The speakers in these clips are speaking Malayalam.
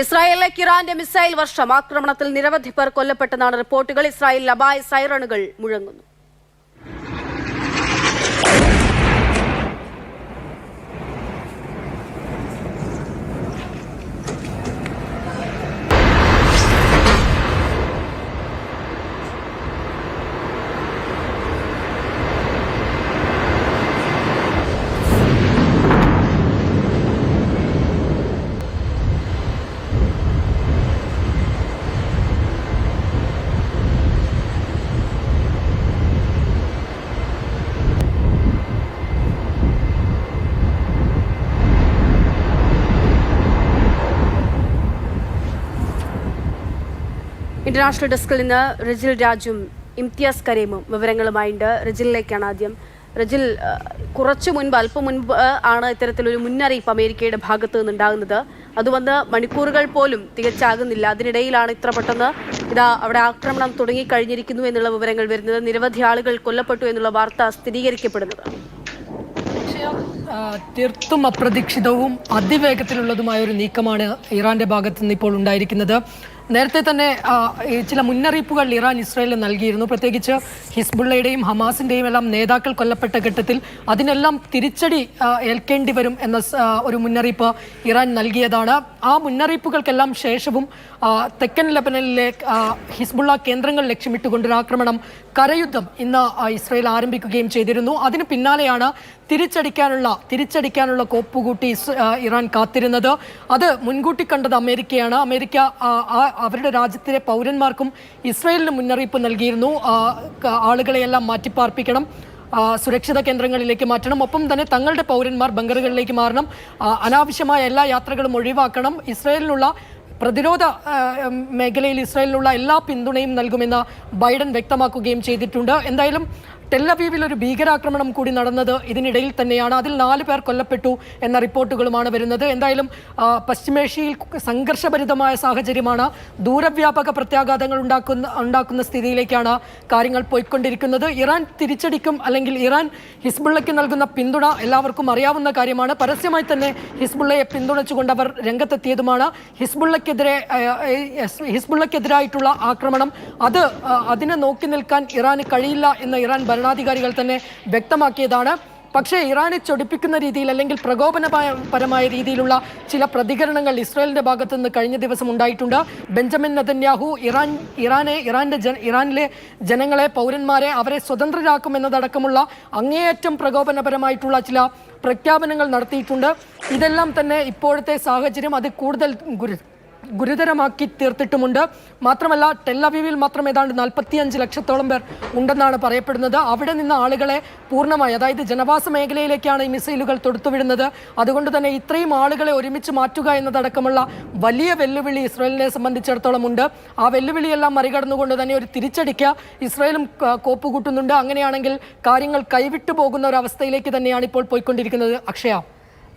ഇസ്രായേലിലേക്ക് ഇറാന്റെ മിസൈൽ വർഷം ആക്രമണത്തിൽ നിരവധി പേർ കൊല്ലപ്പെട്ടെന്നാണ് റിപ്പോർട്ടുകൾ. ഇസ്രായേലിൽ അപായ സൈറണുകൾ മുഴങ്ങുന്നു. ഇന്റർനാഷണൽ ഡെസ്കിൽ നിന്ന് റിജിൽ രാജും ഇംതിയാസ് കരീമും വിവരങ്ങളുമായിണ്ട്. റിജിലിലേക്കാണ് ആദ്യം. റജിൽ കുറച്ച് മുൻപ് അല്പം മുൻപ് ആണ് ഇത്തരത്തിലൊരു മുന്നറിയിപ്പ് അമേരിക്കയുടെ ഭാഗത്തു നിന്നുണ്ടാകുന്നത്. അത് വന്ന് മണിക്കൂറുകൾ പോലും തികച്ചാകുന്നില്ല. അതിനിടയിലാണ് ഇത്ര പെട്ടെന്ന് ഇതാ അവിടെ ആക്രമണം തുടങ്ങിക്കഴിഞ്ഞിരിക്കുന്നു എന്നുള്ള വിവരങ്ങൾ വരുന്നത്. നിരവധി ആളുകൾ കൊല്ലപ്പെട്ടു എന്നുള്ള വാർത്ത സ്ഥിരീകരിക്കപ്പെടുന്നത്. തീർത്തും അപ്രതീക്ഷിതവും അതിവേഗത്തിലുള്ളതുമായ ഒരു നീക്കമാണ് ഇറാന്റെ ഭാഗത്ത് നിന്ന് ഇപ്പോൾ ഉണ്ടായിരിക്കുന്നത്. നേരത്തെ തന്നെ ചില മുന്നറിയിപ്പുകൾ ഇറാൻ ഇസ്രായേലിന് നൽകിയിരുന്നു. പ്രത്യേകിച്ച് ഹിസ്ബുള്ളയുടെയും ഹമാസിന്റെയും എല്ലാം നേതാക്കൾ കൊല്ലപ്പെട്ട ഘട്ടത്തിൽ അതിനെല്ലാം തിരിച്ചടി ഏൽക്കേണ്ടി വരും എന്ന ഒരു മുന്നറിയിപ്പ് ഇറാൻ നൽകിയതാണ്. ആ മുന്നറിയിപ്പുകൾക്കെല്ലാം ശേഷവും തെക്കൻ ലബനനിലെ ഹിസ്ബുള്ള കേന്ദ്രങ്ങൾ ലക്ഷ്യമിട്ടുകൊണ്ടൊരു ആക്രമണം കരയുദ്ധം ഇന്ന് ഇസ്രായേൽ ആരംഭിക്കുകയും ചെയ്തിരുന്നു. അതിന് പിന്നാലെയാണ് തിരിച്ചടിക്കാനുള്ള തിരിച്ചടിക്കാനുള്ള കോപ്പുകൂട്ടി ഇറാൻ കാത്തിരുന്നത്. അത് മുൻകൂട്ടി കണ്ടത് അമേരിക്കയാണ്. അമേരിക്ക അവരുടെ രാജ്യത്തിലെ പൗരന്മാർക്കും ഇസ്രയേലിന് മുന്നറിയിപ്പ് നൽകിയിരുന്നു. ആളുകളെയെല്ലാം മാറ്റിപ്പാർപ്പിക്കണം. സുരക്ഷിത കേന്ദ്രങ്ങളിലേക്ക് മാറ്റണം. ഒപ്പം തന്നെ തങ്ങളുടെ പൗരന്മാർ ബങ്കറുകളിലേക്ക് മാറണം. അനാവശ്യമായ എല്ലാ യാത്രകളും ഒഴിവാക്കണം. ഇസ്രയേലിനുള്ള പ്രതിരോധ മേഖലയിൽ ഇസ്രായേലിനുള്ള എല്ലാ പിന്തുണയും നൽകുമെന്ന് ബൈഡൻ വ്യക്തമാക്കുകയും ചെയ്തിട്ടുണ്ട്. എന്തായാലും ടെല്ലവീവിൽ ഒരു ഭീകരാക്രമണം കൂടി നടന്നത് ഇതിനിടയിൽ തന്നെയാണ്. അതിൽ നാല് പേർ കൊല്ലപ്പെട്ടു എന്ന റിപ്പോർട്ടുകളുമാണ് വരുന്നത്. എന്തായാലും പശ്ചിമേഷ്യയിൽ സംഘർഷഭരിതമായ സാഹചര്യമാണ് ദൂരവ്യാപക പ്രത്യാഘാതങ്ങൾ ഉണ്ടാക്കുന്ന ഉണ്ടാക്കുന്ന സ്ഥിതിയിലേക്കാണ് കാര്യങ്ങൾ പോയിക്കൊണ്ടിരിക്കുന്നത്. ഇറാൻ തിരിച്ചടിക്കും അല്ലെങ്കിൽ ഇറാൻ ഹിസ്ബുള്ളയ്ക്ക് നൽകുന്ന പിന്തുണ എല്ലാവർക്കും അറിയാവുന്ന കാര്യമാണ്. പരസ്യമായി തന്നെ ഹിസ്ബുള്ളയെ പിന്തുണച്ചുകൊണ്ട് അവർ രംഗത്തെത്തിയതുമാണ്. ഹിസ്ബുള്ളയ്ക്കെതിരെ ഹിസ്ബുള്ളയ്ക്കെതിരായിട്ടുള്ള ആക്രമണം. അത് അതിനെ നോക്കി നിൽക്കാൻ ഇറാന് കഴിയില്ല എന്ന് ഇറാൻ ഭരണാധികാരികൾ തന്നെ വ്യക്തമാക്കിയതാണ്. പക്ഷേ ഇറാനെ ചൊടിപ്പിക്കുന്ന രീതിയിൽ അല്ലെങ്കിൽ പ്രകോപനപരമായ രീതിയിലുള്ള ചില പ്രതികരണങ്ങൾ ഇസ്രായേലിന്റെ ഭാഗത്തു നിന്ന് കഴിഞ്ഞ ദിവസം ഉണ്ടായിട്ടുണ്ട്. ബെഞ്ചമിൻ നെതന്യാഹു ഇറാൻ ഇറാനെ ഇറാന്റെ ജന ഇറാനിലെ ജനങ്ങളെ പൗരന്മാരെ അവരെ സ്വതന്ത്രരാക്കും സ്വതന്ത്രരാക്കുമെന്നതടക്കമുള്ള അങ്ങേയറ്റം പ്രകോപനപരമായിട്ടുള്ള ചില പ്രഖ്യാപനങ്ങൾ നടത്തിയിട്ടുണ്ട്. ഇതെല്ലാം തന്നെ ഇപ്പോഴത്തെ സാഹചര്യം അത് കൂടുതൽ ഗുരുതരമാക്കി തീർത്തിട്ടുമുണ്ട്. മാത്രമല്ല ടെല്ലവീവിൽ മാത്രം ഏതാണ്ട് നാൽപ്പത്തിയഞ്ച് ലക്ഷത്തോളം പേർ ഉണ്ടെന്നാണ് പറയപ്പെടുന്നത്. അവിടെ നിന്ന് ആളുകളെ പൂർണമായി അതായത് ജനവാസ മേഖലയിലേക്കാണ് ഈ മിസൈലുകൾ തൊടുത്തുവിടുന്നത്. അതുകൊണ്ട് തന്നെ ഇത്രയും ആളുകളെ ഒരുമിച്ച് മാറ്റുക എന്നതടക്കമുള്ള വലിയ വെല്ലുവിളി ഇസ്രായേലിനെ സംബന്ധിച്ചിടത്തോളം ഉണ്ട്. ആ വെല്ലുവിളിയെല്ലാം മറികടന്നുകൊണ്ട് തന്നെ ഒരു തിരിച്ചടിക്ക് ഇസ്രായേലും കോപ്പുകൂട്ടുന്നുണ്ട്. അങ്ങനെയാണെങ്കിൽ കാര്യങ്ങൾ കൈവിട്ടു പോകുന്ന ഒരു അവസ്ഥയിലേക്ക് തന്നെയാണ് ഇപ്പോൾ പോയിക്കൊണ്ടിരിക്കുന്നത്. അക്ഷയ.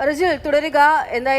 റജിൽ തുടരുക. എന്തായാലും